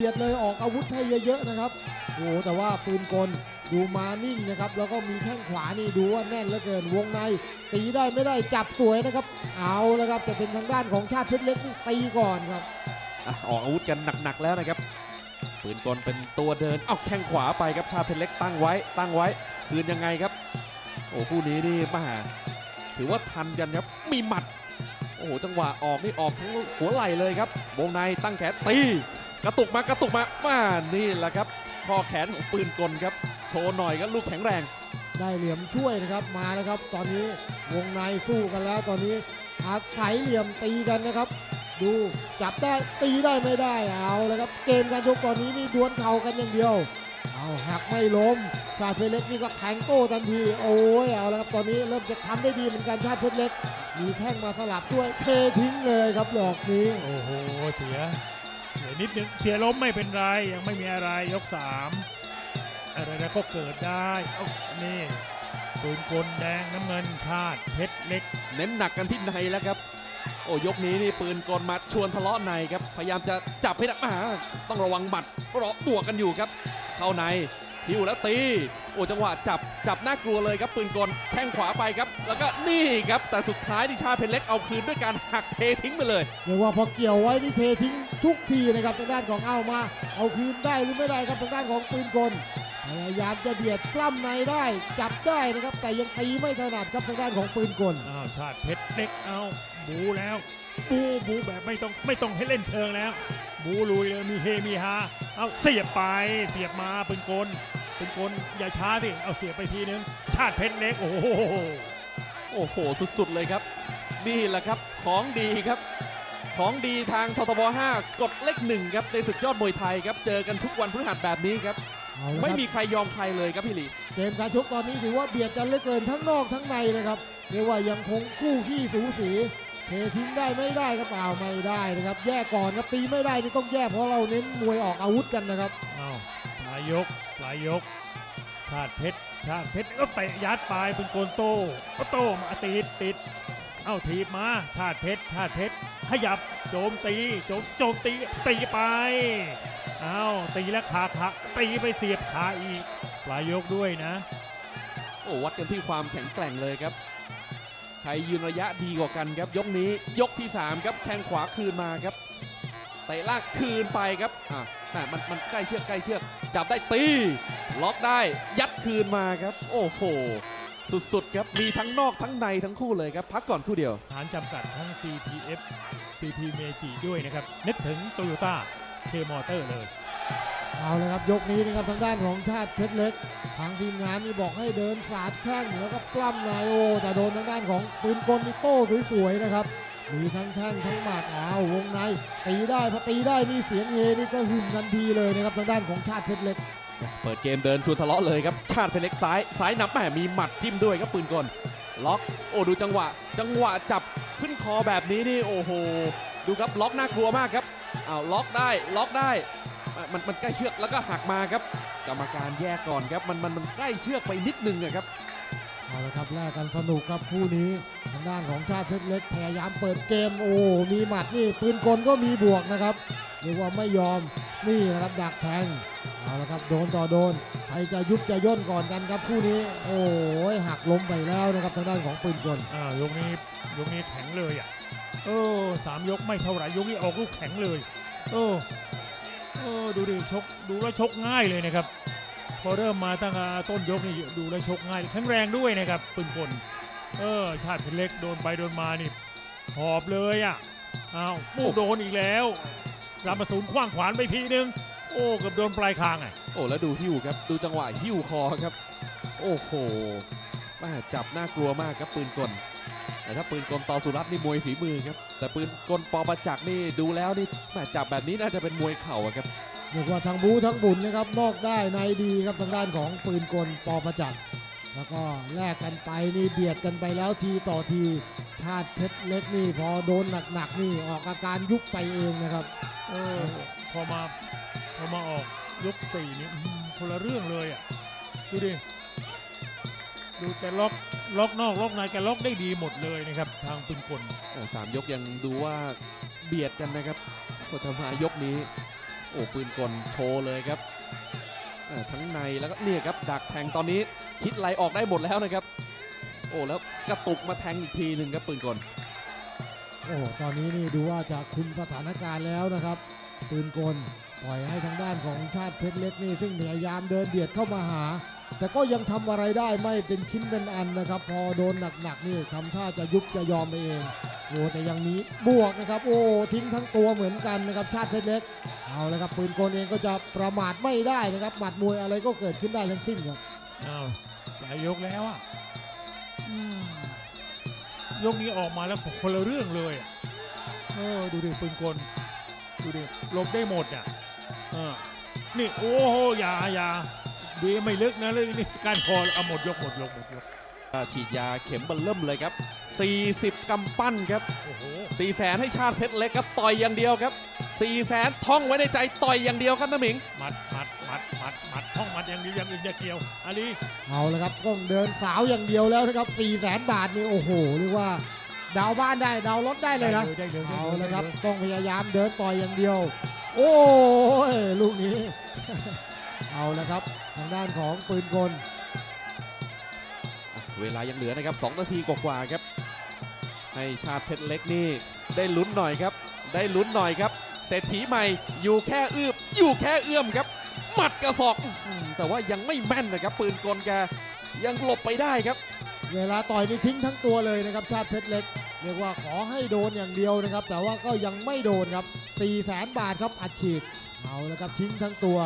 เบียดเลยออกอาวุธให้เยอะๆนะครับ โอ้แต่ว่าปืนกลดูมานิ่งนะครับ แล้วก็มีแข้งขวานี่ดูว่าแน่นเหลือเกินวงในตีได้ไม่ได้จับสวยนะครับ เอาแล้วครับจะเป็นทางด้านของชาติเพชรเล็กนี่ตีก่อนครับอะออกอาวุธกันหนักๆแล้วนะครับ ปืนกลเป็นตัวเดิน เอาแข้งขวาไปครับชาติเพชรเล็กตั้งไว้ ตั้งไว้ คืนยังไงครับ โอ้คู่นี้นี่มาถือว่าทันกันครับ มีหมัด โอ้โหจังหวะออกนี่ออกทั้งหัวไหล่เลยครับ วงในตั้งแขนตี กระตุกมากระตุกมามานี่แหละครับข้อแขนของปืนกลครับ โชว์หน่อยครับลูกแข็งแรง ได้เหลี่ยมช่วยนะครับมาแล้วครับ ตอนนี้วงในสู้กันแล้ว ตอนนี้อาศัยเหลี่ยมตีกันนะครับ ดูจับได้ตีได้ไม่ได้เอาแล้วครับ เกมการชกตอนนี้นี่ดวลเข่ากันอย่างเดียว เอาหักไม่ล้ม ชาติเพชรเล็กนี่ก็แทงโต้ทันที โอ้ยเอาแล้วครับตอนนี้เริ่มจะทำได้ดีเหมือนกันชาติเพชรเล็ก มีแข้งมาสลับด้วยเททิ้งเลยครับหลอกนี้โอ้โหเสีย เสียนิดนึงเสียล้มไม่เป็นไรยังไม่มีอะไรยกสามอะไรแล้วก็เกิดได้เอ้านี่ปืนกลแดงน้ำเงินชาติเพชรเล็ก เน้นหนักกันที่ในแล้วครับ โอ้ยกนี้นี่ปืนกลมาชวนทะเลาะในครับ พยายามจะจับให้ได้มาต้องระวังบัตรอบวกกันอยู่ครับ เข้าใน หิวแล้วตี โอ้จังหวะจับจับน่ากลัวเลยครับปืนกลแข้งขวาไปครับ แล้วก็นี่ครับแต่สุดท้ายที่ชาเพชรเล็กเอาคืนด้วยการหักเททิ้งไปเลยเรียกว่าพอเกี่ยวไว้นี่เททิ้งทุกทีนะครับทางด้านของเอามา เอาคืนได้หรือไม่ได้ครับทางด้านของปืนกลพยายามจะเบียดปล้ำในได้จับได้นะครับแต่ยังตีไม่ถนัดครับทางด้านของปืนกลอ้าวชาติเพชรเล็กเอาบูแล้วบูบูแบบไม่ต้องไม่ต้องให้เล่นเชิงแล้วบูลุยเลยมีเฮมีฮาเอาเสียบไปเสียบมาปืนกล ปืนกลอย่าช้าสิเอาเสียบไปทีนึง ชาติเพชรเล็ก โอ้โหโอ้โห สุดๆเลยครับ นี่แหละครับของดีครับ ของดีทางททบ 5 กดเลขหนึ่งครับ ในศึกยอดมวยไทยครับ เจอกันทุกวันพฤหัสแบบนี้ครับ เอาละไม่ครับมีใครยอมใครเลยครับพี่หลี เกมการชกตอนนี้ถือว่าเบียดกันเหลือเกินทั้งนอกทั้งในนะครับเรียกว่ายังคงคู่ขี้สูสีเททิ้งได้ไม่ได้ครับเปล่าไม่ได้นะครับ แยกก่อนครับตีไม่ได้นี่ต้องแยกเพราะเราเน้นมวยออกอาวุธกันนะครับ เอาปลายยกปลายยก ชาติเพชร ชาติเพชรก็เตะยัดปลายเป็นโกนโต้ก็โต้มาติดติด เอาถีบมา ชาติเพชร ชาติเพชร ขยับโจมตี โจมโจมตี ตีไปเอาตีแล้วขาขาตีไปเสียบขาอีก ปลายยกด้วยนะ โอ้วัดกันที่ความแข็งแกร่งเลยครับใครยืนระยะดีกว่ากันครับ ยกนี้ยกที่ 3 ครับแข้งขวาคืนมาครับเตะลากคืนไปครับอะ แหม่มันมันใกล้เชือกใกล้เชือก จับได้ตี ล็อกได้ยัดคืนมาครับ โอ้โห สุดๆครับ มีทั้งนอกทั้งในทั้งคู่เลยครับ พักก่อนคู่เดียว ฐานจำกัดทั้ง CPF CP Meiji ด้วยนะครับ นึกถึง Toyota K Motor เลย เอาเลยครับ ยกนี้นะครับทางด้านของชาติเพชรเล็ก ทางทีมงานนี่บอกให้เดินสาดแข้งแล้วก็ปล้ำนายโอ แต่โดนทางด้านของปืนกลนี่โต้สวยๆนะครับ มีทั้งแข้งทั้งหมัดอ้าววงในตีได้พอตีได้นี่เสียงเฮนี่ก็หึมทันทีเลยนะครับทางด้านของชาติเพชรเล็กเปิดเกมเดินชวนทะเลาะเลยครับ ชาติเพชรเล็กซ้ายซ้ายนับแหมมีหมัดจิ้มด้วยครับปืนกลล็อกโอ้ดูจังหวะ จังหวะจับขึ้นคอแบบนี้นี่โอ้โหดูครับล็อกน่ากลัวมากครับอ้าวล็อกได้ล็อกได้มันมันใกล้เชือกแล้วก็หักมาครับ กรรมการแยกก่อนครับมันมันมันใกล้เชือกไปนิดนึงอะครับ เอาละครับแลกกันสนุกครับคู่นี้ทางด้านของชาติเพชรเล็กพยายามเปิดเกมโอ้มีหมัดนี่ปืนกลก็มีบวกนะครับเรียกว่าไม่ยอมนี่นะครับดักแทงเอาละครับโดนต่อโดนใครจะยุบจะย่นก่อนกันครับคู่นี้ โอ้ยหักล้มไปแล้วนะครับทางด้านของปืนกลอ้ายกนี้ยกนี้แข็งเลยอะเออสามยกไม่เท่าไหร่ยกนี้ออกลูกแข็งเลย เออเออดูดิชกดูแล้วชกง่ายเลยนะครับ พอเริ่มมาตั้งแต่ต้นยกนี่ดูแลชกง่ายแข็งแรงด้วยนะครับปืนกลเออชาติเพชรเล็กโดนไปโดนมานี่หอบเลยอะอ้าวปูโดนอีกแล้วรามสูนคว้างขวานไปทีนึง โอ้เกือบโดนปลายคางอะโอ้แล้วดูหิ้วครับดูจังหวะหิ้วคอครับ โอ้โหแม่จับน่ากลัวมากครับปืนกลแต่ถ้าปืนกลต่อสุรัตน์นี่มวยฝีมือครับแต่ปืนกลปอประจักษ์นี่ดูแล้วนี่แม่จับแบบนี้น่าจะเป็นมวยเข่าครับ เรียกว่าทั้งบูทั้งบุญนะครับ นอกได้ในดีครับทางด้านของปืนกลปอประจักษ์แล้วก็แลกกันไปนี่เบียดกันไปแล้วทีต่อทีชาติเพชรเล็กนี่พอโดนหนักๆนี่ออกอาการยุบไปเองนะครับเออพอมาพอมาออกยกสี่นี่อื้อหือคนละเรื่องเลยอะดูดิดูแกล็อกล็อกนอกล็อกในแกล็อกได้ดีหมดเลยนะครับทางปืนกลเอ่อสามยกยังดูว่าเบียดกันนะครับพอทำมายกนี้ โอ้ปืนกลโชว์เลยครับ ทั้งในแล้วก็เนี่ยครับดักแทงตอนนี้คิดไหลออกได้หมดแล้วนะครับ โอ้แล้วกระตุกมาแทงอีกทีหนึ่งครับปืนกลโอ้ตอนนี้นี่ดูว่าจะคุมสถานการณ์แล้วนะครับ ปืนกลปล่อยให้ทางด้านของชาติเพชรเล็กนี่ซึ่งพยายามเดินเบียดเข้ามาหา แต่ก็ยังทำอะไรได้ไม่เป็นชิ้นเป็นอันนะครับ พอโดนหนักๆนี่ทำท่าจะยุบจะยอมไปเองโอ้แต่ยังมีบวกนะครับ โอ้ทิ้งทั้งตัวเหมือนกันนะครับ ชาติเพชรเล็ก เอาเลยครับปืนกลเองก็จะประมาทไม่ได้นะครับหมัดมวยอะไรก็เกิดขึ้นได้ทั้งสิ้นครับอ้าวหลายยกแล้วอะอืมยกนี้ออกมาแล้วคนละเรื่องเลยอะเออดูดิปืนกลดูดิหลบได้หมดอะเออนี่โอ้โหอย่าอย่าดีไม่ลึกนะเลยนี่การคอเอาหมดยกหมดยกหมดยก ฉีดยาเข็มเบันเริ่มเลยครับ 40 กำปั้นครับโอ้โห4แสนให้ชาติเพชรเล็กครับต่อยอย่างเดียวครับ4แสนท่องไว้ในใจต่อยอย่างเดียวครับน้ำหมิงหมัดหมัดหมัดหมัดหมัดท่องหมัดอย่างนี้อย่างอื่นอย่าเกี่ยวอาลีเอาละครับต้องเดินสาวอย่างเดียวแล้วนะครับ4 0 0แสนบาทนี่โอ้โหเรียกว่าดาวบ้านได้ดาวรถได้เลยนะได้เลยได้เอาเลยละครับได้เลยต้องพยายามเดินต่อยอย่างเดียว โอ้ยลูกนี้ เอาละครับทางด้านของปืนกลอะเวลายังเหลือนะครับ2นาทีกว่าๆครับ ให้ชาติเพชรเล็กนี่ ได้ลุ้นหน่อยครับ ได้ลุ้นหน่อยครับ เศรษฐีใหม่อยู่แค่เอื้อมอยู่แค่เอื้อมครับ หมัดกระสอบอื้อหือแต่ว่ายังไม่แม่นนะครับ ปืนกลแกยังหลบไปได้ครับ เวลาต่อยนี่ทิ้งทั้งตัวเลยนะครับ ชาติเพชรเล็ก เรียกว่าขอให้โดนอย่างเดียวนะครับ แต่ว่าก็ยังไม่โดนครับ4 0 0แสนบาทครับอัดฉีดเอาละครับทิ้งทั้งตัว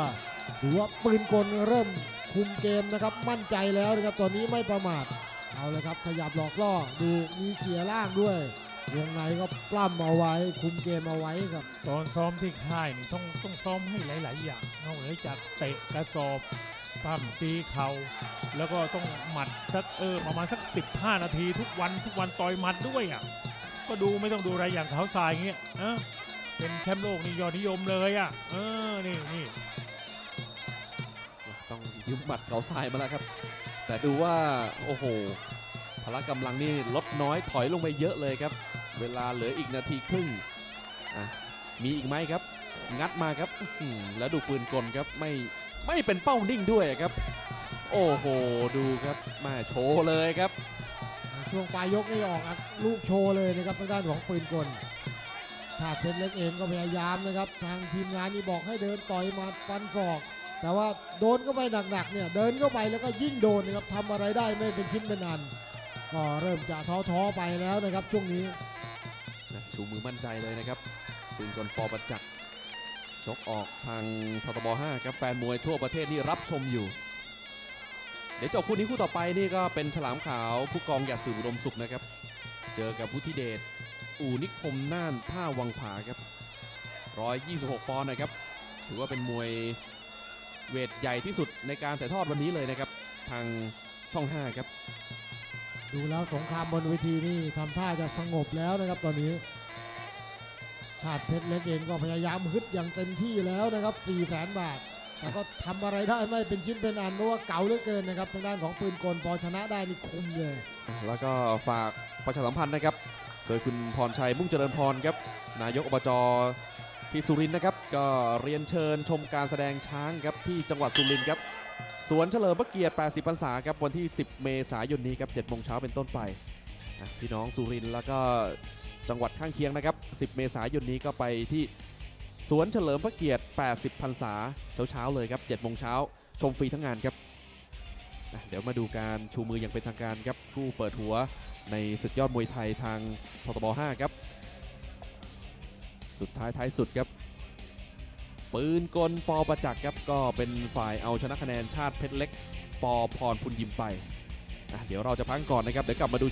ถือว่าปืนกลเริ่มคุมเกมนะครับมั่นใจแล้วนะครับตอนนี้ไม่ประมาท เอาละครับขยับหลอกล่อดูมีเขี่ยล่างด้วยวงในก็ปล้ำเอาไว้ คุมเกมเอาไว้ครับ ตอนซ้อมที่ค่ายนี่ต้องต้องซ้อมให้หลาย ๆ อย่างนอกเหนือจากเตะกระสอบปั้มตีเข่าแล้วก็ต้องหมัดสักเออประมาณสัก 15 นาทีทุกวันทุกวันต่อยหมัดด้วยอะก็ดูไม่ต้องดูอะไรอย่างเขาทรายเงี้ยเออเป็นแชมป์โลกนี่ยอดนิยมเลยอะเออนี่นี่ต้องยืมหมัดเขาทรายมาแล้วครับ แต่ดูว่าโอ้โหพละกำลังนี่ลดน้อยถอยลงไปเยอะเลยครับ เวลาเหลืออีกนาทีครึ่งอะมีอีกไหมครับ งัดมาครับแล้วดูปืนกลครับไม่ไม่เป็นเป้านิ่งด้วยครับ โอ้โหดูครับมาโชว์เลยครับ ช่วงปลายยกนี่ออกลูกโชว์เลยนะครับทางด้านของปืนกลชาติเพชรเล็กเองก็พยายามนะครับ ทางทีมงานนี่บอกให้เดินต่อยมาฟันศอก แต่ว่าโดนเข้าไปหนักๆเนี่ยเดินเข้าไปแล้วก็ยิ่งโดนนะครับทำอะไรได้ไม่เป็นชิ้นเป็นอันก็เริ่มจะท้อๆไปแล้วนะครับช่วงนี้ชูมือมั่นใจเลยนะครับปืนกลปอประจักษ์ชกออกทางททบ5ครับแฟนมวยทั่วประเทศนี่รับชมอยู่ เดี๋ยวจบคู่นี้คู่ต่อไปนี่ก็เป็นฉลามขาวผู้กองหยัดสื่ออุดมสุขนะครับ เจอกับพุทธิเดชอู่นิคมน่านท่าวังผาครับ 126 ปอนด์นะครับ ถือว่าเป็นมวย เวทใหญ่ที่สุดในการถ่ายทอดวันนี้เลยนะครับ ทางช่อง 5 ครับ ดูแล้วสงครามบนเวทีนี่ทำท่าจะสงบแล้วนะครับตอนนี้ ชาติเพชรเล็กเองก็พยายามฮึดอย่างเต็มที่แล้วนะครับ4 0 0แสนบาท แต่ก็ทำอะไรได้ไม่เป็นชิ้นเป็นอันเพราะว่าเก่าเหลือเกินนะครับทางด้านของปืนกลพอชนะได้นี่คุมเลย แล้วก็ฝากประชาสัมพันธ์นะครับ โดยคุณพรชัยมุ่งเจริญพรครับ นายกอบจ ที่สุรินทร์นะครับ ก็เรียนเชิญชมการแสดงช้างครับที่จังหวัดสุรินทร์ครับสวนเฉลิมพระเกียรติ 80 พรรษาครับวันที่ 10 เมษายนนี้ครับ7โมงเช้าเป็นต้นไปอะพี่น้องสุรินทร์แล้วก็จังหวัดข้างเคียงนะครับ 10 เมษายนนี้ก็ไปที่สวนเฉลิมพระเกียรติ 80 พรรษาเช้าๆเลยครับ7โมงเช้าชมฟรีทั้งงานครับเดี๋ยวมาดูการชูมืออย่างเป็นทางการครับผู้เปิดหัวในศึกยอดมวยไทยทางททบ 5 ครับ สุดท้ายท้ายสุดครับ ปืนกลปอประจักษ์ครับก็เป็นฝ่ายเอาชนะคะแนนชาติเพชรเล็ก ปอพรพุนยิมไป เดี๋ยวเราจะพักก่อนนะครับ เดี๋ยวกลับมาดู